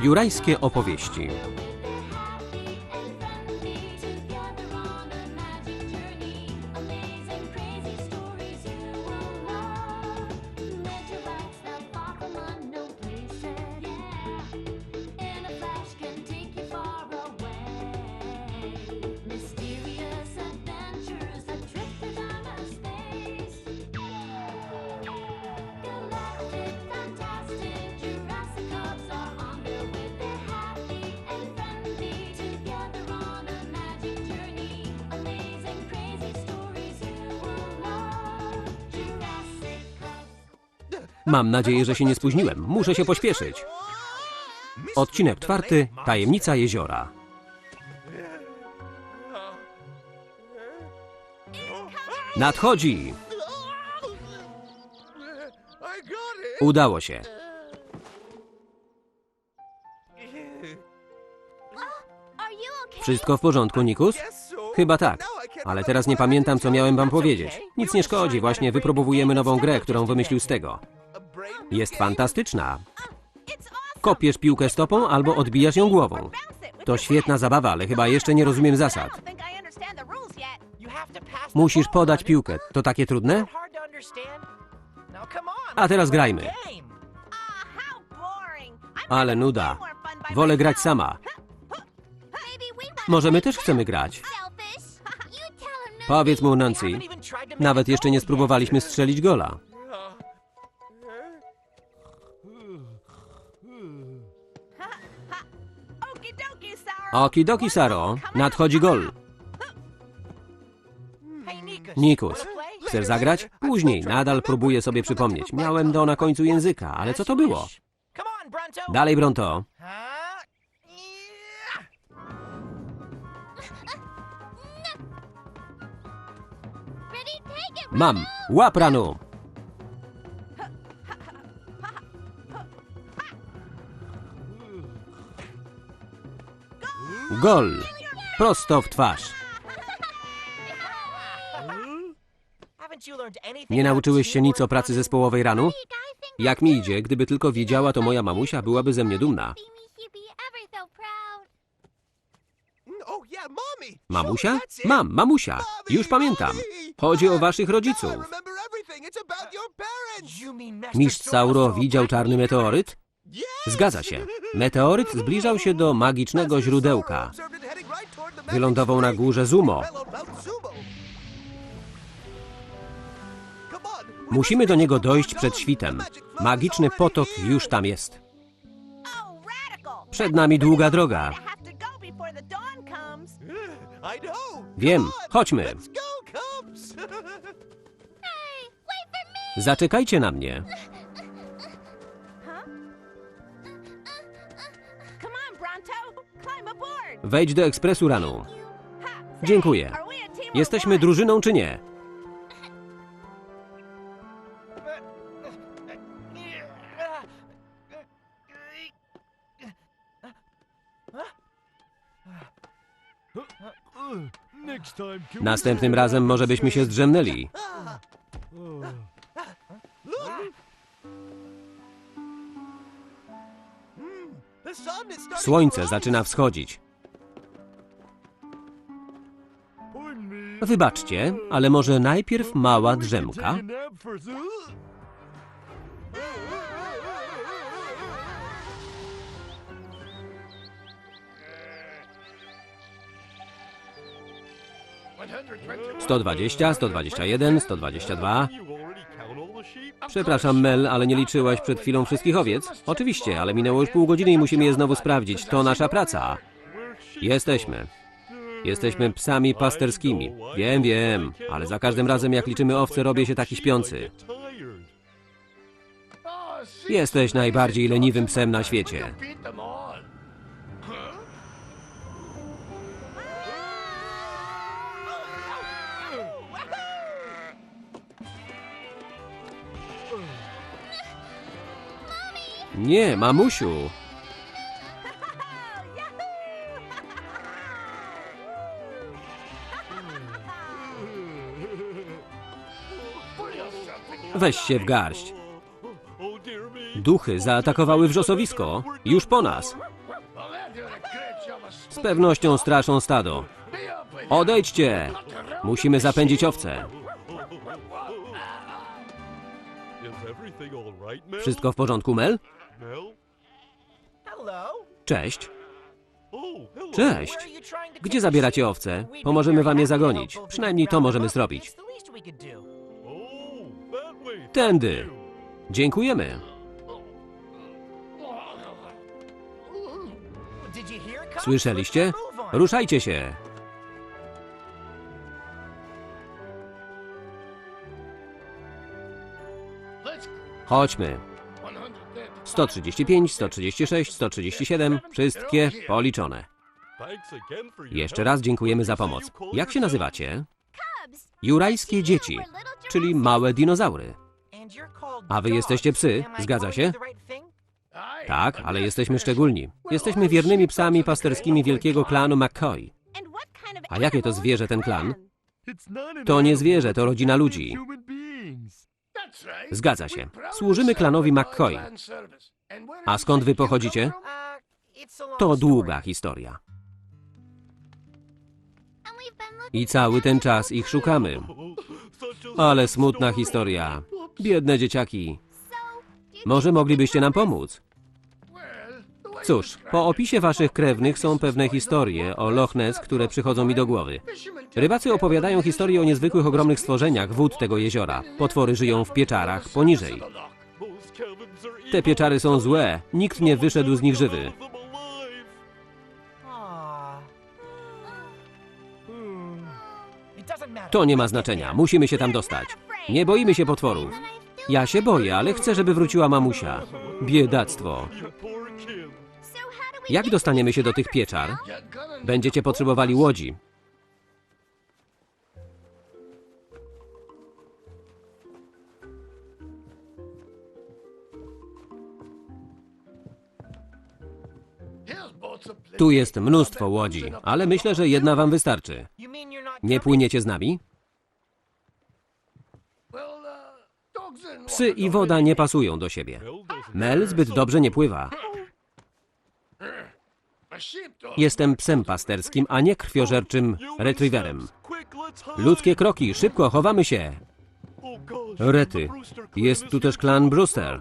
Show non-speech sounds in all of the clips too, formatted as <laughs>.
Jurajskie opowieści. Mam nadzieję, że się nie spóźniłem. Muszę się pośpieszyć. Odcinek czwarty. Tajemnica jeziora. Nadchodzi! Udało się. Wszystko w porządku, Nikus? Chyba tak. Ale teraz nie pamiętam, co miałem wam powiedzieć. Nic nie szkodzi, właśnie wypróbowujemy nową grę, którą wymyślił z tego. Jest fantastyczna. Kopiesz piłkę stopą albo odbijasz ją głową. To świetna zabawa, ale chyba jeszcze nie rozumiem zasad. Musisz podać piłkę. To takie trudne? A teraz grajmy. Ale nuda. Wolę grać sama. Może my też chcemy grać. Powiedz mu, Nancy. Nawet jeszcze nie spróbowaliśmy strzelić gola. Okidoki, Saro. Nadchodzi gol. Nikus. Chcesz zagrać? Później. Nadal próbuję sobie przypomnieć. Miałem do na końcu języka, ale co to było? Dalej, Bronto. Mam. Łap ranu. Gol. Prosto w twarz. Nie nauczyłeś się nic o pracy zespołowej ranu? Jak mi idzie, gdyby tylko wiedziała, to moja mamusia byłaby ze mnie dumna. Oh. Mamusia? Mam, mamusia. Już pamiętam. Chodzi o waszych rodziców. Mistrz Sauro widział czarny Meteor? meteoryt? Zgadza się. Meteoryt zbliżał się do magicznego źródełka. Wylądował na górze Zumo. Musimy do niego dojść przed świtem. Magiczny potok już tam jest. Przed nami długa droga. Wiem. Chodźmy. <laughs> Zaczekajcie na mnie. Wejdź do ekspresu say, Dziękuję. Jesteśmy drużyną czy nie? Następnym razem może byśmy się zdrzemnęli. Słońce zaczyna wschodzić. Wybaczcie, ale może najpierw mała drzemka? Sto dwadzieścia, sto dwadzieścia jeden, sto dwadzieścia dwa. Przepraszam, Mel, ale nie liczyłaś przed chwilą wszystkich owiec? Oczywiście, ale minęło już pół godziny i musimy je znowu sprawdzić. To nasza praca. Jesteśmy. Jesteśmy psami pasterskimi. Wiem, wiem, ale za każdym razem jak liczymy owce robię się taki śpiący. Jesteś najbardziej leniwym psem na świecie. Nie, mamusiu. Weź się w garść. Duchy zaatakowały wrzosowisko. Już po nas. Z pewnością straszą stado. Odejdźcie! Musimy zapędzić owce. Wszystko w porządku, Mel? Cześć. Oh. Cześć. Gdzie zabieracie owce? Pomożemy wam je zagonić. Przynajmniej to możemy zrobić. Oh. Tędy. Dziękujemy. Słyszeliście? Ruszajcie się. Chodźmy. 135, 136, 137, wszystkie policzone. Jeszcze raz dziękujemy za pomoc. Jak się nazywacie? Jurajskie dzieci, czyli małe dinozaury. A wy jesteście psy, zgadza się? Tak, ale jesteśmy szczególni. Jesteśmy wiernymi psami pasterskimi wielkiego klanu McCoy. A jakie to zwierzę ten klan? To nie zwierzę, to rodzina ludzi. Zgadza się. Służymy klanowi McCoy. A skąd wy pochodzicie? To długa historia. I cały ten czas ich szukamy. Ale smutna historia. Biedne dzieciaki. Może moglibyście nam pomóc? Cóż, po opisie waszych krewnych są pewne historie o Loch Ness, które przychodzą mi do głowy. Rybacy opowiadają historie o niezwykłych, ogromnych stworzeniach wód tego jeziora. Potwory żyją w pieczarach poniżej. Te pieczary są złe. Nikt nie wyszedł z nich żywy. To nie ma znaczenia. Musimy się tam dostać. Nie boimy się potworów. Ja się boję, ale chcę, żeby wróciła mamusia. Biedactwo. Jak dostaniemy się do tych pieczar? Będziecie potrzebowali łodzi. Tu jest mnóstwo łodzi, ale myślę, że jedna wam wystarczy. Nie płyniecie z nami? Psy i woda nie pasują do siebie. Mel zbyt dobrze nie pływa. Jestem psem pasterskim, a nie krwiożerczym retriewerem. Ludzkie kroki, szybko, chowamy się. Rety. Jest tu też klan Brewster.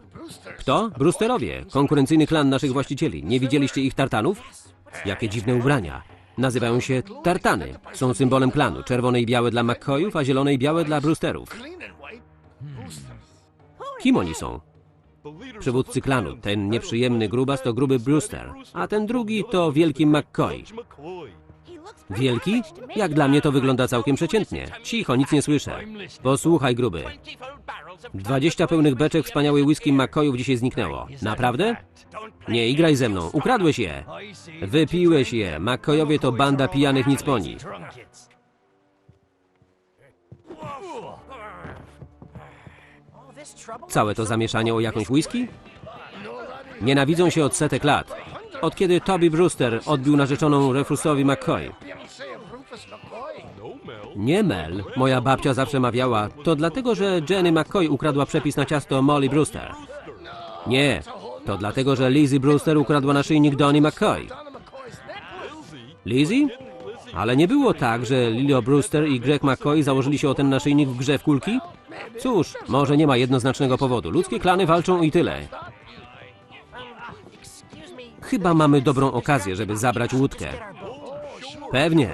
Kto? Brewsterowie, konkurencyjny klan naszych właścicieli. Nie widzieliście ich tartanów? Jakie dziwne ubrania. Nazywają się tartany. Są symbolem klanu. Czerwone i białe dla McCoyów, a zielone i białe dla Brewsterów. Kim oni są? Przywódcy klanu. Ten nieprzyjemny grubas to gruby Brewster, a ten drugi to wielki McCoy. Wielki? Jak dla mnie to wygląda całkiem przeciętnie. Cicho, nic nie słyszę. Posłuchaj, gruby. 20 pełnych beczek wspaniałej whisky McCoyów dzisiaj zniknęło. Naprawdę? Nie igraj ze mną. Ukradłeś je. Wypiłeś je. McCoyowie to banda pijanych nic po nich. Całe to zamieszanie o jakąś whisky? Nienawidzą się od setek lat. Od kiedy Toby Brewster odbił narzeczoną Refusowi McCoy. Nie Mel, moja babcia zawsze mawiała, to dlatego, że Jenny McCoy ukradła przepis na ciasto Molly Brewster. Nie, to dlatego, że Lizzie Brewster ukradła naszyjnik Donnie McCoy. Lizzie? Ale nie było tak, że Lilio Brewster i Greg McCoy założyli się o ten naszyjnik w grze w kulki? Cóż, może nie ma jednoznacznego powodu. Ludzkie klany walczą i tyle. Chyba mamy dobrą okazję, żeby zabrać łódkę. Pewnie.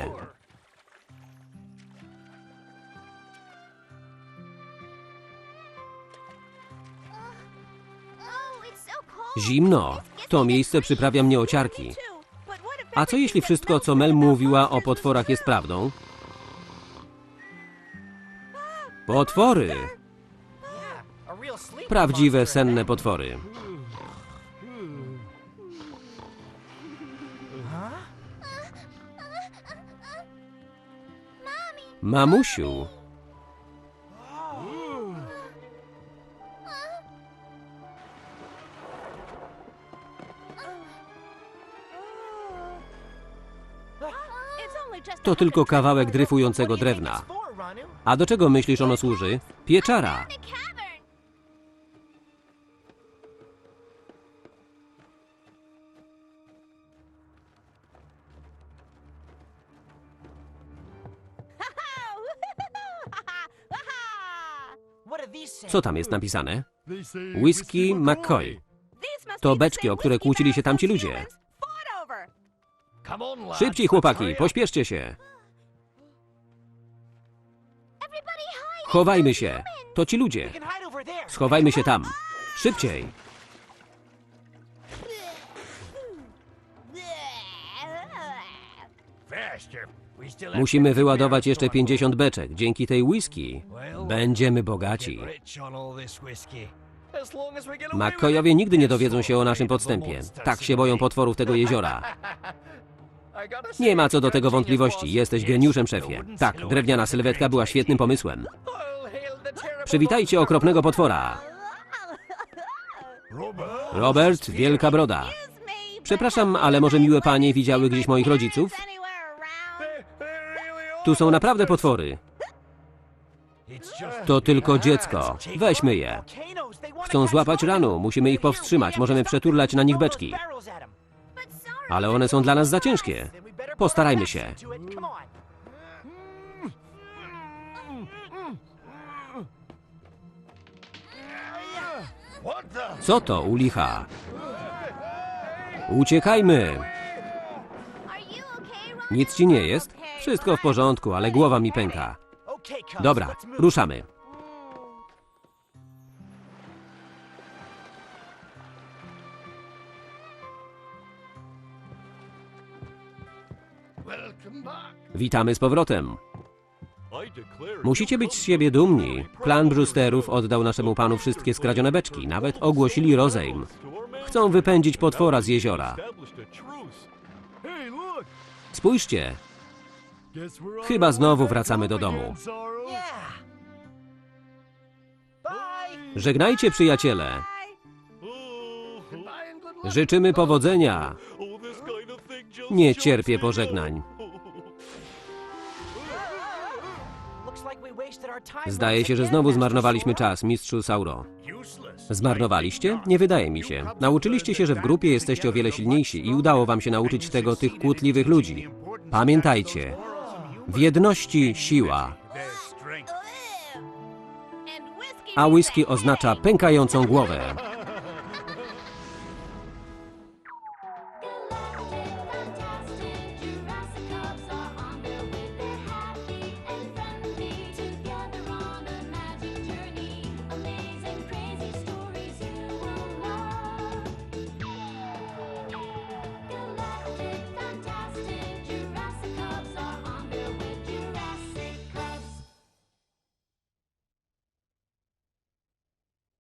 Zimno. To miejsce przyprawia mnie o ciarki. A co jeśli wszystko, co Mel mówiła o potworach jest prawdą? Potwory! Prawdziwe, senne potwory. Mamusiu, to tylko kawałek dryfującego drewna. A do czego myślisz ono służy? Pieczara. Co tam jest napisane? Whisky McCoy. To beczki, o które kłócili się tamci ludzie. Szybciej, chłopaki, pośpieszcie się. Chowajmy się. To ci ludzie. Schowajmy się tam. Szybciej. Musimy wyładować jeszcze 50 beczek. Dzięki tej whisky będziemy bogaci. McCoyowie nigdy nie dowiedzą się o naszym podstępie. Tak się boją potworów tego jeziora. <laughs> Nie ma co do tego wątpliwości. Jesteś geniuszem, szefie. Tak, drewniana sylwetka była świetnym pomysłem. Przywitajcie okropnego potwora. Robert, wielka broda. Przepraszam, ale może miłe panie widziały gdzieś moich rodziców? Tu są naprawdę potwory. To tylko dziecko. Weźmy je. Chcą złapać ranu, musimy ich powstrzymać. Możemy przeturlać na nich beczki. Ale one są dla nas za ciężkie. Postarajmy się. Co to u licha? Uciekajmy! Nic ci nie jest? Wszystko w porządku, ale głowa mi pęka. Dobra, ruszamy. Witamy z powrotem. Musicie być z siebie dumni. Klan Brewsterów oddał naszemu panu wszystkie skradzione beczki. Nawet ogłosili rozejm. Chcą wypędzić potwora z jeziora. Spójrzcie, chyba znowu wracamy do domu. Żegnajcie przyjaciele. Życzymy powodzenia. Nie cierpię pożegnań. Zdaje się, że znowu zmarnowaliśmy czas, mistrzu Sauro. Zmarnowaliście? Nie wydaje mi się. Nauczyliście się, że w grupie jesteście o wiele silniejsi i udało wam się nauczyć tego tych kłótliwych ludzi. Pamiętajcie, w jedności siła, a whisky oznacza pękającą głowę.